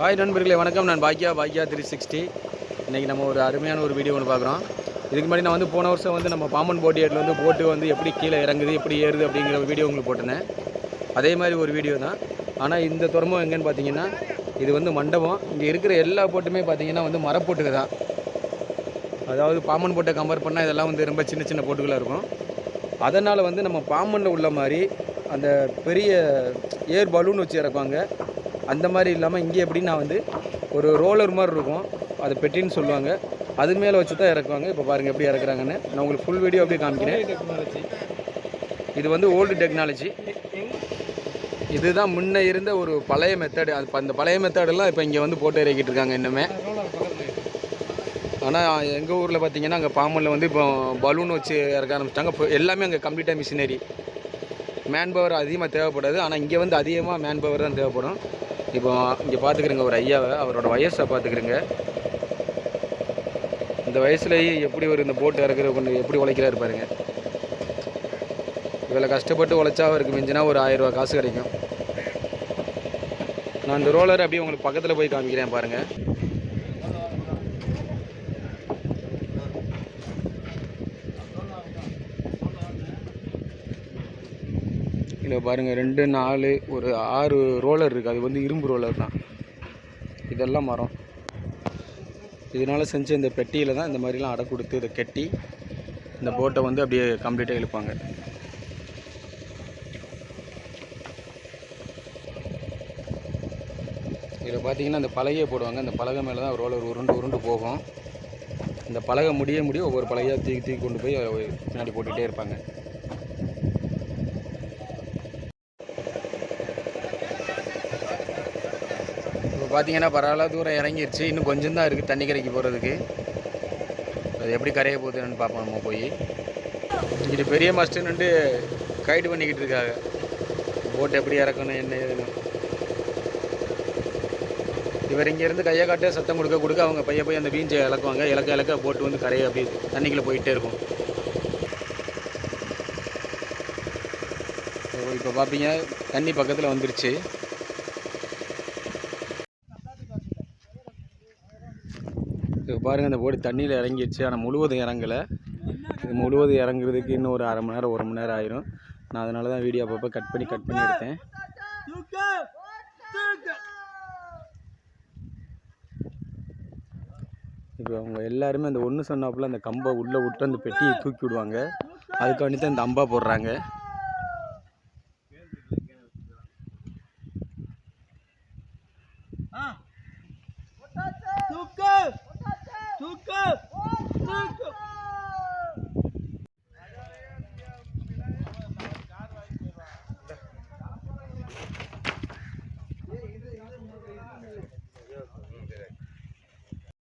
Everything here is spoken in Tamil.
ஹாய் நண்பர்களே வணக்கம். நான் பாக்கியா பாக்கியா த்ரீ சிக்ஸ்டி இன்றைக்கி நம்ம ஒரு அருமையான ஒரு வீடியோ ஒன்று பார்க்குறோம். இதுக்கு முன்னாடி நான் வந்து போன வருஷம் வந்து நம்ம பாம்பன் போட்டி வந்து போட்டு வந்து எப்படி கீழே இறங்குது எப்படி ஏறுது அப்படிங்கிற ஒரு வீடியோ உங்களுக்கு போட்டிருந்தேன். அதே மாதிரி ஒரு வீடியோ தான். ஆனால் இந்த துறமும் எங்கேன்னு பார்த்தீங்கன்னா இது வந்து மண்டபம். இங்கே இருக்கிற எல்லா போட்டுமே பார்த்தீங்கன்னா வந்து மரப்போட்டுக்கு தான். அதாவது பாம்பன் போட்டை கம்பேர் பண்ணால் இதெல்லாம் வந்து ரொம்ப சின்ன சின்ன போட்டுகளாக இருக்கும். அதனால் வந்து நம்ம பாம்பனில் உள்ள மாதிரி அந்த பெரிய ஏர் பலூன் வச்சு இறக்குவாங்க. அந்த மாதிரி இல்லாமல் இங்கே எப்படின்னா வந்து ஒரு ரோலர் மாதிரி இருக்கும். அது பெட்டின்னு சொல்லுவாங்க. அது மேலே வச்சு தான் இறக்குவாங்க. இப்போ பாருங்கள் எப்படி இறக்குறாங்கன்னு. நான் உங்களுக்கு ஃபுல் வீடியோ அப்படியே காமிக்கிறேன். இது வந்து ஓல்டு டெக்னாலஜி இதுதான் முன்ன இருந்த ஒரு பழைய மெத்தடு அது அந்த பழைய மெத்தடெல்லாம் இப்போ இங்கே வந்து போட்டு இறக்கிட்டு இருக்காங்க இன்னுமே. ஆனால் எங்கள் ஊரில் பார்த்தீங்கன்னா அங்கே பாம்பனில் வந்து இப்போ பலூன் வச்சு இறக்க ஆரம்பிச்சிட்டாங்க. இப்போ எல்லாமே அங்கே கம்ப்ளீட்டாக மிஷினரி மேன் பவர் அதிகமாக தேவைப்படாது. ஆனால் இங்கே வந்து அதிகமாக மேன் பவர் தான் தேவைப்படும். இப்போ இங்கே பார்த்துக்கிறங்க ஒரு ஐயாவை அவரோட வயசை பார்த்துக்கிறங்க இந்த வயசுலேயே எப்படி ஒரு இந்த போட்டு இறக்குற கொண்டு எப்படி உழைக்கிறாரு பாருங்க. இவ்வளோ கஷ்டப்பட்டு உழைச்சா அவருக்கு மிஞ்சினா ஒரு ஆயிரம் காசு கிடைக்கும். நான் இந்த ரோலர் அப்படியே உங்களுக்கு பக்கத்தில் போய் காமிக்கிறேன் பாருங்கள் இதில் பாருங்கள் ரெண்டு நாலு ஒரு ஆறு ரோலர் இருக்குது அது வந்து இரும்பு ரோலர் தான். இதெல்லாம் மரம். இதனால் செஞ்ச இந்த பெட்டியில் தான் இந்த மாதிரிலாம் அடை கொடுத்து இதை கட்டி இந்த போட்டை வந்து அப்படியே கம்ப்ளீட்டாக இழுப்பாங்க. இதில் பார்த்தீங்கன்னா அந்த பலகையை போடுவாங்க. அந்த பலகை மேலே தான் ரோலர் உருண்டு உருண்டு போகும். இந்த பலகை முடிய முடிய ஒவ்வொரு பலகையாக தூக்கி தூக்கி கொண்டு போய் பின்னாடி போட்டுகிட்டே இருப்பாங்க. பார்த்தீங்கன்னா பரவாயில்ல தூரம் இறங்கிருச்சு. இன்னும் கொஞ்சம் தான் இருக்குது தண்ணி கரைக்கு போகிறதுக்கு அது எப்படி கரைய போகுதுன்னு பார்ப்போம் நம்ம போய். இங்கிட்டு பெரிய மாஸ்டர் நின்று கைடு பண்ணிக்கிட்டு இருக்காங்க. போட் எப்படி இறக்கணும் என்ன ஏதுன்னு. இவர் இங்கேருந்து கையை காட்ட சத்தம் கொடுக்க கொடுக்க அவங்க பைய போய் அந்த பீஞ்சை இழக்குவாங்க இலக்க இலக்க போட்டு வந்து கரையை அப்படி தண்ணிக்குள்ளே போயிட்டே இருக்கும். இப்போ பார்ப்பீங்க தண்ணி பக்கத்தில் வந்துருச்சு. இப்போ பாருங்கள் இந்த போடி தண்ணியில் இறங்கிடுச்சு. ஆனால் முழுவதும் இறங்கலை. இது முழுவதும் இறங்குறதுக்கு இன்னும் ஒரு அரை மணி நேரம் ஒரு மணி நேரம் ஆயிரும். நான் அதனால தான் வீடியோ அப்பப்போ கட் பண்ணி கட் பண்ணி எடுத்தேன். இப்போ அவங்க எல்லாருமே அந்த ஒன்று சொன்னாப்புல அந்த கம்பை உள்ளே விட்டு அந்த பெட்டியை தூக்கி விடுவாங்க. அதுக்காண்டி தான் இந்த அம்பா போடுறாங்க. தூக்கு. Thank you.